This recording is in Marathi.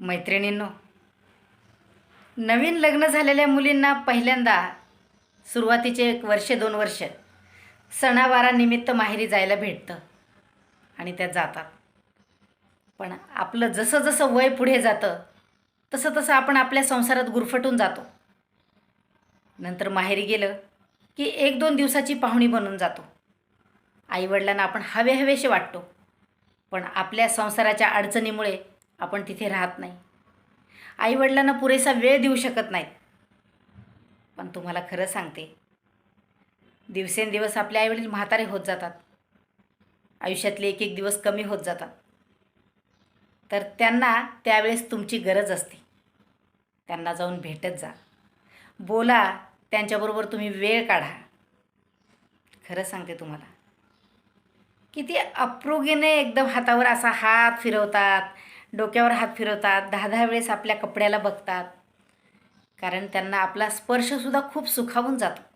मैत्रिणींनो नवीन लग्न झालेल्या मुलींना पहिल्यांदा सुरुवातीचे एक वर्ष दोन वर्ष सणावारानिमित्त माहेरी जायला भेटतं आणि त्या जातात. पण आपलं जसं जसं वय पुढे जातं तसं तसं आपण आपल्या संसारात गुरफटून जातो. नंतर माहेरी गेलं की एक दोन दिवसाची पाहुणी बनून जातो. आईवडिलांना आपण हवेहवेसे वाटतो पण आपल्या संसाराच्या अडचणीमुळे आपण तिथे राहत नाही. आईवडिलांना पुरेसा वेळ देऊ शकत नाहीत. पण तुम्हाला खरं सांगते दिवसेंदिवस आपले आईवडील म्हातारे होत जातात. आयुष्यातले एक एक दिवस कमी होत जातात. तर त्यांना त्यावेळेस तुमची गरज असते. त्यांना जाऊन भेटत जा. बोला त्यांच्याबरोबर तुम्ही वेळ काढा. खरं सांगते तुम्हाला किती अप्रोगीने एकदम हातावर असा हात फिरवतात. डोक्यावर हात फिरवतात दहा दहा वेळेस आपल्या कपड्याला बघतात. कारण त्यांना आपला स्पर्शसुद्धा खूप सुखावून जातो.